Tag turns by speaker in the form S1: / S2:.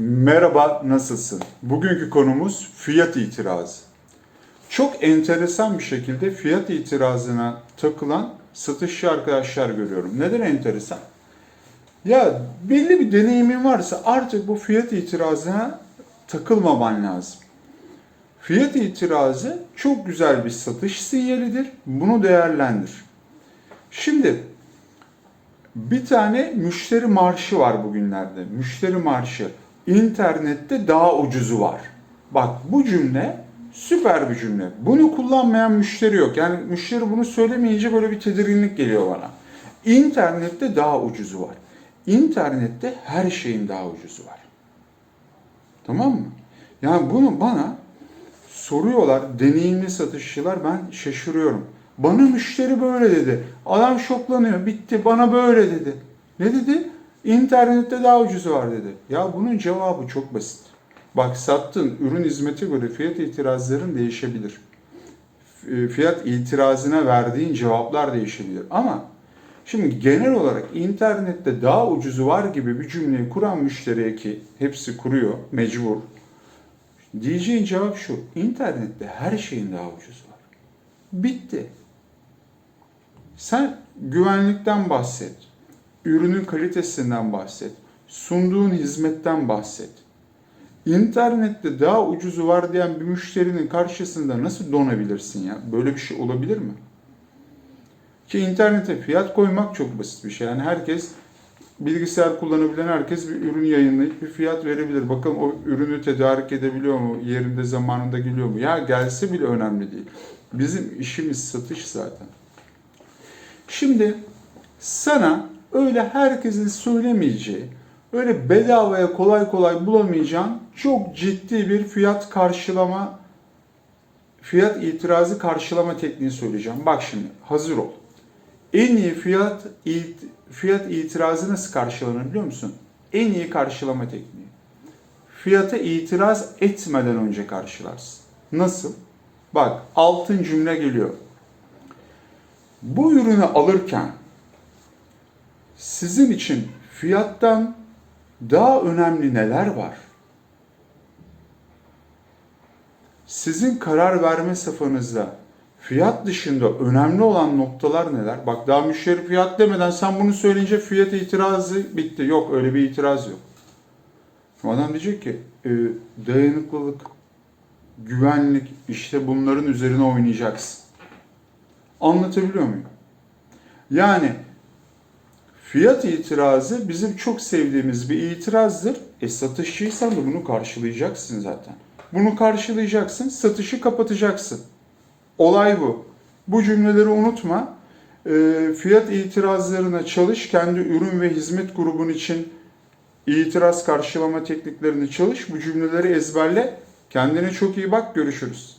S1: Merhaba, nasılsın? Bugünkü konumuz fiyat itirazı. Çok enteresan bir şekilde fiyat itirazına takılan satışçı arkadaşlar görüyorum. Neden enteresan? Ya belli bir deneyimin varsa artık bu fiyat itirazına takılmaman lazım. Fiyat itirazı çok güzel bir satış sinyalidir. Bunu değerlendir. Şimdi bir tane müşteri marşı var bugünlerde. Müşteri marşı. İnternette daha ucuzu var. Bak bu cümle süper bir cümle. Bunu kullanmayan müşteri yok. Yani müşteri bunu söylemeyince böyle bir tedirginlik geliyor bana. İnternette daha ucuzu var. İnternette her şeyin daha ucuzu var. Tamam mı? Yani bunu bana soruyorlar deneyimli satışçılar ben şaşırıyorum. Bana müşteri böyle dedi. Adam şoklanıyor. Bitti bana böyle dedi. Ne dedi? İnternette daha ucuzu var dedi. Ya bunun cevabı çok basit. Bak sattığın ürün hizmete göre fiyat itirazların değişebilir. F- Fiyat itirazına verdiğin cevaplar değişebilir. Ama şimdi genel olarak internette daha ucuzu var gibi bir cümleyi kuran müşteriye ki hepsi kuruyor mecbur. Diyeceğin cevap şu. İnternette her şeyin daha ucuzu var. Bitti. Sen güvenlikten bahset. Ürünün kalitesinden bahset. Sunduğun hizmetten bahset. İnternette daha ucuzu var diyen bir müşterinin karşısında nasıl donabilirsin ya? Böyle bir şey olabilir mi? Ki internete fiyat koymak çok basit bir şey. Yani herkes bilgisayar kullanabilen herkes bir ürün yayınlayıp bir fiyat verebilir. Bakalım o ürünü tedarik edebiliyor mu? Yerinde zamanında geliyor mu? Ya gelse bile önemli değil. Bizim işimiz satış zaten. Şimdi sana öyle herkesin söylemeyeceği, öyle bedavaya kolay kolay bulamayacağın çok ciddi bir fiyat karşılama, fiyat itirazı karşılama tekniği söyleyeceğim. Bak şimdi hazır ol. En iyi fiyat it- fiyat itirazı nasıl karşılanır biliyor musun? En iyi karşılama tekniği. Fiyata itiraz etmeden önce karşılarsın. Nasıl? Bak altın cümle geliyor. Bu ürünü alırken sizin için fiyattan daha önemli neler var? Sizin karar verme safhanızda fiyat dışında önemli olan noktalar neler? Bak daha müşteri fiyat demeden sen bunu söyleyince fiyat itirazı bitti. Yok öyle bir itiraz yok. Adam diyecek ki e, dayanıklılık, güvenlik işte bunların üzerine oynayacaksın. Anlatabiliyor muyum? Yani fiyat itirazı bizim çok sevdiğimiz bir itirazdır. E satışçıysan da bunu karşılayacaksın zaten. Bunu karşılayacaksın, satışı kapatacaksın. Olay bu. Bu cümleleri unutma. E, fiyat itirazlarına çalış. Kendi ürün ve hizmet grubun için itiraz karşılama tekniklerini çalış. Bu cümleleri ezberle. Kendine çok iyi bak. Görüşürüz.